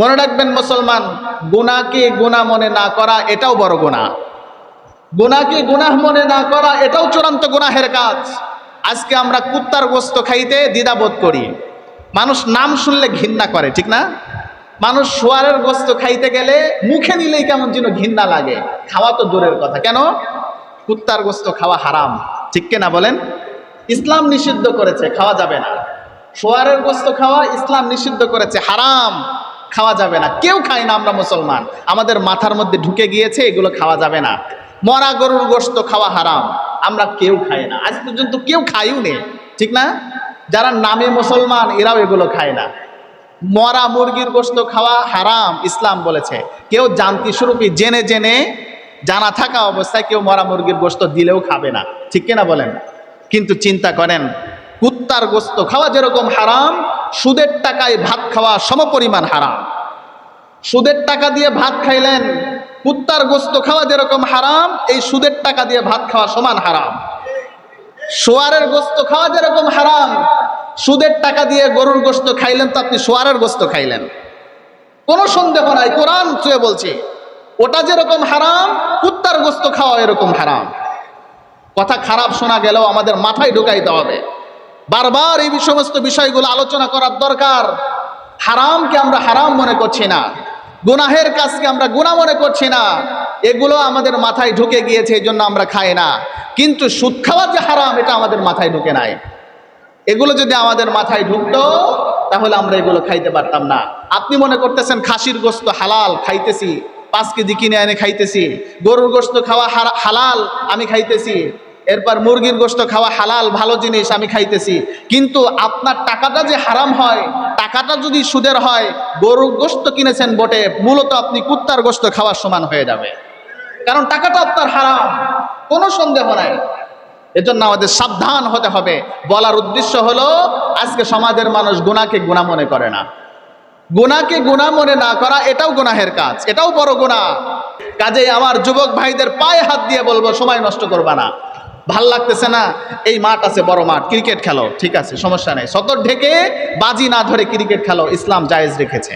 মনে রাখবেন মুসলমান গুনাকে গুনাহ মনে না করা, এটাও বড় গুনাহ গুনাকে গুনাহ মনে না করা, এটাও চূড়ান্ত গুনাহের কাজ। আজকে আমরা কুত্তার গোস্ত খাইতে দ্বিধাবোধ করি। মানুষ নাম শুনলে ঘৃণা করে, ঠিক না? মানুষ সোয়ারের গোস্ত খাইতে গেলে মুখে নিলেই কেমন যেন ঘৃণা লাগে। খাওয়া তো দূরের কথা। কেন? কুত্তার গোস্ত খাওয়া হারাম, ঠিক না বলেন? ইসলাম নিষিদ্ধ করেছে, খাওয়া যাবে না। সোয়ারের গোস্ত খাওয়া ইসলাম নিষিদ্ধ করেছে, হারাম। খাওয়া যাবে না। কেউ খায় না আমরা মুসলমান। আমাদের মাথার মধ্যে ঢুকে গিয়েছে, এগুলো খাওয়া যাবে না। মরা গরুর গোস্ত খাওয়া হারাম। আমরা কেউ খাই না। আজ পর্যন্ত কেউ খাইও নেই ঠিক না? যারা নামে মুসলমান, এরাও এগুলো খায় না। মরা মুরগির গোস্ত খাওয়া হারাম, ইসলাম বলেছে। কেউ জানতি স্বরূপই জেনে জেনে জানা থাকা অবস্থায় কেউ মরা মুরগির গোস্ত দিলেও খাবে না। ঠিক কিনা বলেন? কিন্তু চিন্তা করেন, কুত্তার গোস্ত খাওয়া যেরকম হারাম সুদের টাকায় ভাত খাওয়া সমপরিমাণ হারাম। সুদের টাকা দিয়ে ভাত খাইলেন, কুত্তার গোস্ত খাওয়া যেরকম হারাম, এই সুদের টাকা দিয়ে ভাত খাওয়া সমান হারাম। সোয়ারের গোস্ত খাওয়া যেরকম হারাম, সুদের টাকা দিয়ে গরুর গোস্ত খাইলেন তো আপনি সোয়ারের গোস্ত খাইলেন। কোনো সন্দেহ নাই, কোরআন চুয়ে বলছে, ওটা যেরকম হারাম, কুত্তার গোস্ত খাওয়া এরকম হারাম। কথা খারাপ শোনা গেলেও আমাদের মাথায় ঢুকাইতে হবে। বারবার এই সমস্ত বিষয়গুলো আলোচনা করার দরকার। হারামকে আমরা হারাম মনে করছি না। গুনাহের কাজকে আমরা গুণা মনে করছি না। এগুলো আমাদের মাথায় ঢুকে গিয়েছে এই জন্য আমরা খাই না। কিন্তু সুদ খাওয়া যে হারাম, এটা আমাদের মাথায় ঢুকে নাই। এগুলো যদি আমাদের মাথায় ঢুকতো, তাহলে আমরা এগুলো খাইতে পারতাম না। আপনি মনে করতেছেন খাসির গোস্ত হালাল, খাইতেছি। পাঁচ কেজি কিনে এনে খাইতেছি। গরুর গোস্ত খাওয়া হালাল, আমি খাইতেছি। এরপর মুরগির গোস্ত খাওয়া হালাল, ভালো জিনিস আমি খাইতেছি। কিন্তু আপনার টাকাটা যে হারাম হয়, টাকাটা যদি সুদের হয়, গরুর গোস্ত কিনেছেন বটে, মূলত আপনি কুত্তার গোস্ত খাওয়ার সমান হয়ে যাবে। কারণ টাকাটা আপনার হারাম, কোনো সন্দেহ নাই। এজন্য আমাদের সাবধান হতে হবে। বলার উদ্দেশ্য হলো, আজকে সমাজের মানুষ গুণাকে গুণা মনে করে না। গুণাকে গুণা মনে না করা, এটাও গুনাহের কাজ, এটাও বড় গুণা কাজেই আমার যুবক ভাইদের পায়ে হাত দিয়ে বলব, সময় নষ্ট করবা না। ভালো লাগতেছে না, এই মাঠ আছে বড় মাঠ, ক্রিকেট খেলো, ঠিক আছে, সমস্যা নেই। সতর ঢেকে বাজি না ধরে ক্রিকেট খেলো, ইসলাম জায়েজ রেখেছে।